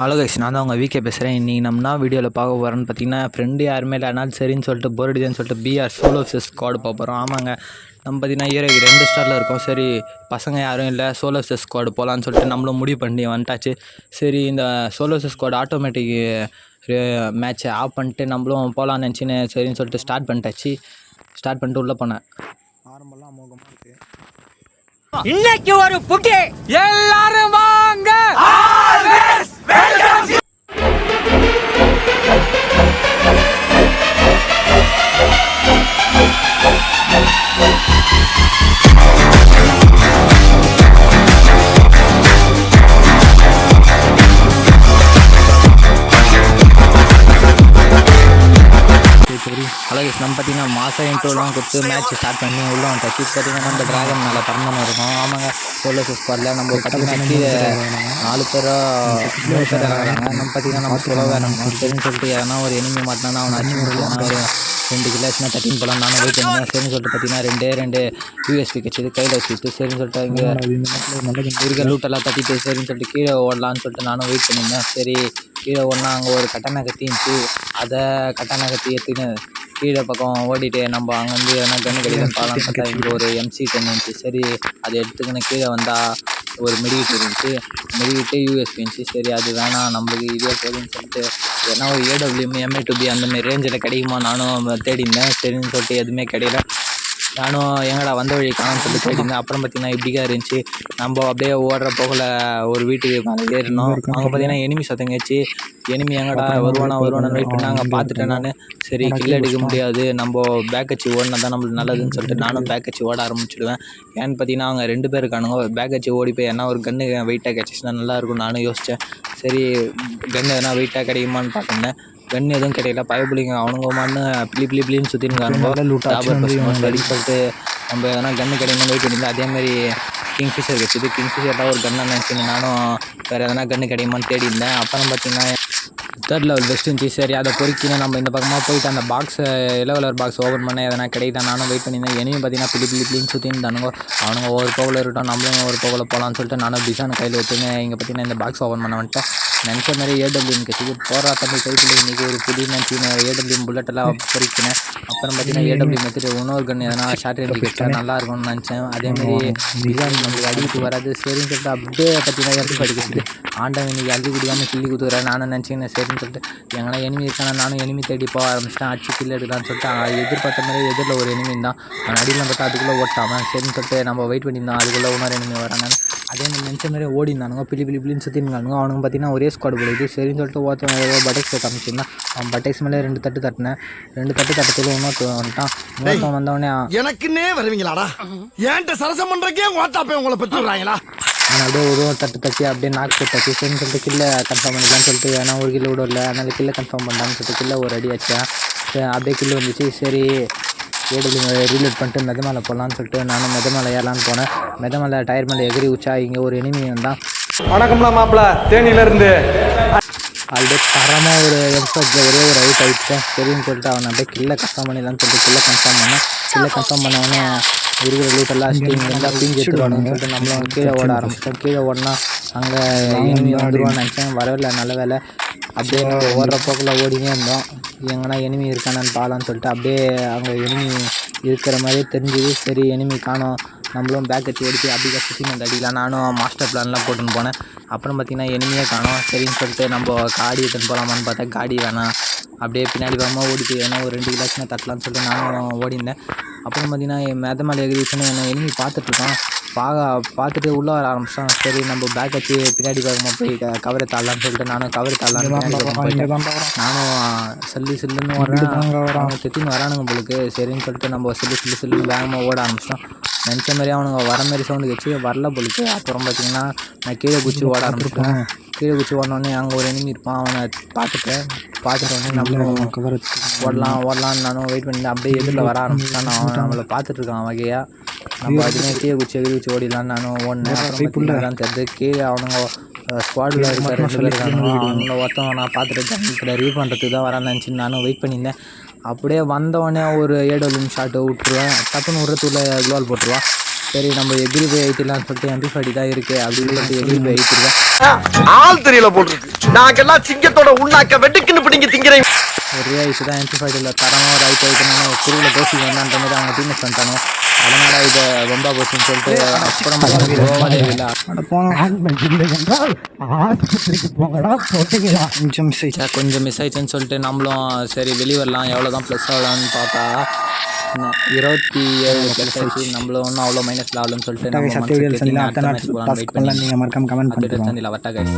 Hello guys நான் தான் உங்கள் வீக்கே பேசுகிறேன் இன்றைக்கி நம்ம வீடியோவில் பார்க்க போகிறோன்னு பார்த்தீங்கன்னா ஃப்ரெண்டு யாருமே இல்லைனாலும் சரின்னு சொல்லிட்டு போர் அடிக்குதுன்னு சொல்லிட்டு பிஆர் சோலோ செஸ் ஸ்குவாடு பார்க்க போகிறோம் ஆமாங்க. நம்ம பார்த்தீங்கன்னா ஹீரோ ரெண்டு ஸ்டாரில் இருக்கோம். சரி பசங்க யாரும் இல்லை. சோலோ செஸ் ஸ்குவாடு போகலான்னு சொல்லிட்டு நம்மளும் முடிவு பண்ணி வந்துட்டாச்சு. சரி இந்த சோலோ செஸ் ஸ்குவாடு ஆட்டோமேட்டிக் மேட்ச்சை ஆஃப் பண்ணிட்டு நம்மளும் போகலான்னு நினச்சின்னு சரின்னு சொல்லிட்டு ஸ்டார்ட் பண்ணிட்டாச்சு. ஸ்டார்ட் பண்ணிட்டு உள்ளே போனேன். ஆரம்பம்லாம் அமோகமாக இருக்குது இன்னைக்கு ஒரு புட்டி எல்லாரும் வாங்க. நம்ம பார்த்தீங்கன்னா மாதம் இன்ட்ரோலாம் கொடுத்து மேட்ச் ஸ்டார்ட் பண்ணி உள்ள வந்துட்டாச்சு இப்போ பார்த்தீங்கன்னா நம்ம டிராகன் மேலே பறந்துன்னு இருக்கோம். ஆமாங்க. சோலோ ஸ்குவாடில் நம்ம பார்த்தீங்கன்னா கீழே நாலு பேரோ மூணு பேர் இறங்குறாங்க நம்ம பார்த்தீங்கன்னா நம்ம சுலவாக இறங்கணும் சரின்னு சொல்லிட்டு ஏன்னா ஒரு எனிமி மாட்டினா அவனை அடிச்சு முடியலன்னா ஒரு ரெண்டு கிளாஸ்னா தட்டின்னு போகலாம் நானும் வெயிட் பண்ணேன் சரின்னு சொல்லிட்டு பார்த்தீங்கன்னா ரெண்டே ரெண்டு யூஎஸ்பி கிடச்சிது கையில் வச்சுட்டு சரின்னு சொல்லிட்டு இங்கே இருக்க லூட்டெல்லாம் தட்டிட்டு சரின்னு சொல்லிட்டு கீழே ஓடலான்னு சொல்லிட்டு நானும் வெயிட் பண்ணியிருந்தேன். சரி கீழே ஒன்றா அங்கே ஒரு கட்டணை கத்தி இருந்துச்சு அதை கட்டணை கத்தி எடுத்துன்னு கீழே பக்கம் ஓடிட்டு நம்ம அங்கேருந்து எதனா கன்று பார்த்தா இங்கே ஒரு எம்சி டென் இருந்துச்சு சரி அதை எடுத்துக்கின்னு கீழே வந்தால் ஒரு மெடிக்கிட்டு இருந்துச்சு. மெடிக்கிட்டு யூஎஸ்பி இருந்துச்சு. சரி அது வேணாம். நம்மளுக்கு இதே போதுன்னு சொல்லிட்டு ஏன்னா ஒரு ஏடபிள்யூஎம் எம்ஏ டு பி ரேஞ்சில் கிடைக்குமா? நானும் தேடி இருந்தேன் சரின்னு சொல்லிட்டு எதுவுமே கிடைக்கல நானும் எங்கடா வந்த வழி காணும்னு சொல்லிட்டு தேடி இருந்தேன் அப்புறம் பார்த்தீங்கன்னா இப்படிக்கா இருந்துச்சு. நம்ம அப்படியே ஓடுற போகல ஒரு வீட்டுக்கு மேலே ஏறினோம் அங்கே பார்த்தீங்கன்னா எனிமி சத்தம் கேச்சு எனிமி எங்கடா வருவானா வருவானு வெயிட் பண்ணி அங்கே பார்த்துட்டேன் நான். சரி கில் அடிக்க முடியாது. நம்ம பேக் வச்சு ஓடினா தான் நம்மளுக்கு நல்லதுன்னு சொல்லிட்டு நானும் பேக் வச்சு ஓட ஆரம்பிச்சிடுவேன் ஏன்னு பார்த்தீங்கன்னா அவங்க ரெண்டு பேர் இருக்கானுங்க. பேக் வச்சு ஓடி போய் என்ன ஒரு கன்று வெயிட்டாக கிடச்சிச்சுன்னா நல்லா இருக்கும் நானும் யோசித்தேன் சரி கன்று எதனா வெயிட்டாக கிடைக்குமான்னு பார்த்துருந்தேன். கன்று எதுவும் கிடைக்கல பயப்புலிங்க. அவனுங்க மண்ணு பிளி பிளி பிளின்னு சுற்றினுங்க அப்படின்னு சொல்லிட்டு நம்ம எதனா கன்று கிடைக்கணும் வெயிட் பண்ணியிருந்தேன் அதேமாதிரி கிங் ஃபிஷர் கிடச்சிது. கிங் ஃபிஷர்லாம் ஒரு கன்னை நினச்சின்னு நானும் வேறு எதனா கன்று கிடைக்குமான்னு தேடி இருந்தேன். அப்புறம் பார்த்தீங்கன்னா தேர்ட் லெவல் பெஸ்ட் இருந்துச்சு. சரி அதை பொறுக்கின்னு நம்ம இந்த பக்கமாக போயிட்டு அந்த பாக்ஸை எல்லோ கலர் பாக்ஸ் ஓப்பன் பண்ண எதனா கிடைக்குதா நானும் வெயிட் பண்ணியிருந்தேன். இனியும் பார்த்தீங்கன்னா பிளி பிளி பிளின்னு சுற்றின்னு தானுங்க அவனுங்க ஒரு போகல இருக்கட்டும் நம்மளும் ஒரு போகல போகலான்னு சொல்லிட்டு நானும் டிசைன் கையில் எடுத்துன்னு இங்கே பார்த்தீங்கன்னா இந்த பாக்ஸ் ஓப்பன் பண்ண வந்துட்டேன். நினச்ச மாதிரி ஏடபிள்யூம் கட்சிக்கு போகிறா தம்பி கைப்பிள்ளை இன்றைக்கி ஒரு புதிய நினச்சி ஏடபிள்யூம் புல்லட்டெல்லாம் பொறிக்கினேன் அப்புறம் பார்த்தீங்கன்னா ஏடபிள்யூ மெத்துட்டு இன்னொரு கன் எதனா ஷார்ட் ரேஞ்ச் கிட்ட நல்லா இருக்கும்னு நினச்சேன். அதேமாதிரி டிசைன் நம்மளுக்கு அடிக்கிட்டு வராது. சரின்னு சொல்லிட்டு அப்படியே பார்த்தீங்கன்னா எடுத்து படிக்கிறது ஆண்டவன் இன்னைக்கு அள்ளி குடிக்காமல் கிள்ளி குத்துக்கிறேன் நானும் நினச்சிக்கினேன் சரின்னு சொல்லிட்டு. எங்கன்னா எனிமி இருக்கானா? நானும் எனிமி தேடி போக ஆரம்பிச்சிட்டேன். அடிச்சு கில்லு எடுக்கலாம்னு சொல்லிட்டு. எதிர்பார்த்த மாதிரி எதிரில் ஒரு எனிமி தான். அவன் அடியில் பார்த்தா அதுக்குள்ளே ஓட்டாமல் சரின்னு சொல்லிட்டு நம்ம வெயிட் பண்ணியிருந்தோம். அதுக்குள்ளே இன்னொரு எனிமி வரானு அதே மாதிரி நினச்ச மாதிரி ஓடி இருந்தானுங்க. பிளி பிளி பிளின்னு சுற்றிருந்தானுங்க அவனுங்க பார்த்தீங்கன்னா ஒரே ஸ்குவாட் போடுது சரின்னு சொல்லிட்டு ஒருத்தன் ஏதோ பட்டெக்ஸை காமிச்சிருந்தான். அவன் பட்டெக்ஸ் மேலே ரெண்டு தட்டு தட்டினேன். ரெண்டு தட்டு தட்டத்தில் இன்னொருத்தன் வந்துட்டான். இன்னொருத்தன் வந்தவொடனே எனக்குன்னே வருவீங்களாடா? ஏன்ட்ட சரசம் பண்றக்கே ஓட்டாப்பே உங்களை பெற்றுறாங்களா நான் அப்படியே ஒரு ஒரு தட்டு தட்டி அப்படியே நாக்கு போட்டாச்சு சரின்னு சொல்லிட்டு கில்ல கன்ஃபார்ம் பண்ணிக்கலாம்னு சொல்லிட்டு ஏன்னா ஒரு கிலோ விட இல்லை அதனால கில்ல கன்ஃபார்ம் பண்ணலான்னு சொல்லிட்டு கில்ல ஒரு அடி வச்சேன் சரி அப்படியே கில்லு வந்துச்சு. சரி ஏடபிள்யூ ரீலோட் பண்ணிட்டு மெத மேலே போகலான்னு சொல்லிட்டு நானும் மெத மேலே ஏறலான்னு போனேன். மெத மேலே டயர் மேலே எகிரி உச்சா இங்கே ஒரு எனிமி வந்தான். வணக்கம்லாம் மாப்பிள தேனியில இருந்து. ஆல்ரெடி தரமாக ஒரு எம்ஃபர்ட்டில் ஒரே ஒரு அவுட் ஆகிட்டேன் சரின்னு சொல்லிட்டு அவனை அப்படியே கில்ல கன்ஃபார்ம் பண்ணிடலான்னு சொல்லிட்டு கில்ல கன்ஃபார்ம் பண்ணேன். கில்ல கன்ஃபார்ம் பண்ணவொடனே இருக்கிற அடிச்சுட்டு இங்கே இருந்தால் பிரிஞ்சு எடுத்துருவானுன்னு சொல்லிட்டு நம்மளும் கீழே ஓட ஆரம்பிச்சிட்டோம். கீழே ஓடினா அங்கே எனிமி வந்துடுவான்னு நினச்சேன். வரவில்லை நல்ல வேலை. அப்படியே நம்ம ஓடுற போக்கில் ஓடினே இருந்தோம். எங்கன்னா எனிமி இருக்கானான்னு பாலான்னு சொல்லிட்டு அப்படியே அங்கே எனிமி இருக்கிற மாதிரியே தெரிஞ்சுது. சரி எனிமி காணோம். நம்மளும் பேக் வச்சு ஓடிச்சு அப்படியே சுற்றி வந்து அடிக்கலாம். நானும் மாஸ்டர் பிளான்லாம் போட்டுன்னு போனேன். அப்புறம் பார்த்தீங்கன்னா எனிமையே காணோம். சரின்னு சொல்லிட்டு நம்ம காடி எடுத்துன்னு போகலாமான்னு பார்த்தா காடி வேணாம். அப்படியே பின்னாடி வேகமாக ஓடிட்டு ஏன்னா ஒரு ரெண்டு கிளாஸ்னா தட்டலாம்னு சொல்லிட்டு நானும் ஓடிந்தேன் அப்புறம் பார்த்தீங்கன்னா என் மேத மேலே எகிரி வச்சுன்னு என்ன எனிமி பார்த்துட்ருக்கான். பார்க்க பார்த்துட்டு உள்ளே வர ஆரம்பிச்சிட்டான். சரி நம்ம பேக் வச்சு பின்னாடி பக்கமாக போய் கவரை தாடலான்னு சொல்லிட்டு நானும் கவரை தாடலான்னு நானும் சில்லு சில்லுன்னு அவங்க திட்டின்னு வரானுங்க உங்களுக்கு சரின்னு சொல்லிட்டு நம்ம சில்லு சில்லு சில்லுன்னு வேகமாக ஓட ஆரம்பிச்சிட்டோம் நினச்ச மாதிரி அவனுங்க வர மாதிரி சவுண்டு வச்சு வரல பொழுது அப்புறம் பார்த்தீங்கன்னா நான் கீழே குச்சி ஓட ஆரம்பிச்சிட்டேன். கீழே குச்சி ஓடனோடனே அங்கே ஒரு enemy இருப்பான். அவனை பார்த்துட்டேன். பார்த்துட்டு நம்மளும் ஓடலாம் ஓடலாம்னு நானும் வெயிட் பண்ணி அப்படியே எதிரில் வர ஆரம்பிச்சிட்டான் நான் அவன் நம்மளை பார்த்துட்டு இருக்கான் வகையாக நம்ம அதுமே கீழே குச்சி எகிரி குச்சி ஓடிடலான்னு நானும் ஓடினேன். தெரிஞ்சு கீழே அவனுங்க ஸ்குவாடில் இருக்கிற அவங்கள ஒருத்தவன் நான் பார்த்துட்டு ஜங்கில் ரிவ்யூ பண்ணுறதுக்கு தான் வரான்னு நினச்சி நானும் வெயிட் பண்ணியிருந்தேன். அப்படியே வந்தவொடனே ஒரு ஏடோலின் ஷாட்டை விட்டுருவேன். டப்புன்னு விடுறதுக்குள்ள குளோல் போட்டுருவான். சரி நம்ம எகிரி போய் ஐத்திடலாம்னு சொல்லிட்டு எம்பி ஃபார்ட்டி தான் இருக்குது அப்படின்னு சொல்லிட்டு எகிரி போய் ஐத்திருவேன் ஆள் தெரியல போட்டுருக்கு. நாங்கெல்லாம் சிங்கத்தோட உண்ணாக்க வெட்டுக்குன்னு பிடிங்க திங்கிறேன். ஒரே ஐஸ் தான் எம்பி ஃபைட்டில் தரமாக ஒரு ஐட்டு வைக்கணும் குருவில் கோசி வேண்டான்ற மாதிரி அவங்க டீமேட்ஸ் வந்துட்டானோ அதனால இதை ரொம்ப போச்சுன்னு சொல்லிட்டு அப்புறம் இல்லை. கொஞ்சம் மிஸ் ஆயிடுச்சு சரி, கொஞ்சம் மிஸ் ஆயிடுச்சுன்னு சொல்லிட்டு நம்மளும் சரி வெளியே வரலாம். எவ்வளோ தான் ப்ளஸ் ஆகலான்னு பார்த்தா இருபத்தி ஏழு ப்ளஸ் ஆயிடுச்சு. நம்மளும் ஒன்றும் அவ்வளோ மைனஸ் ஆகலன்னு சொல்லிட்டு நம்ம நீங்கள் மறக்காம கமெண்ட் பண்ணிட்டு வட்டா கைஸ்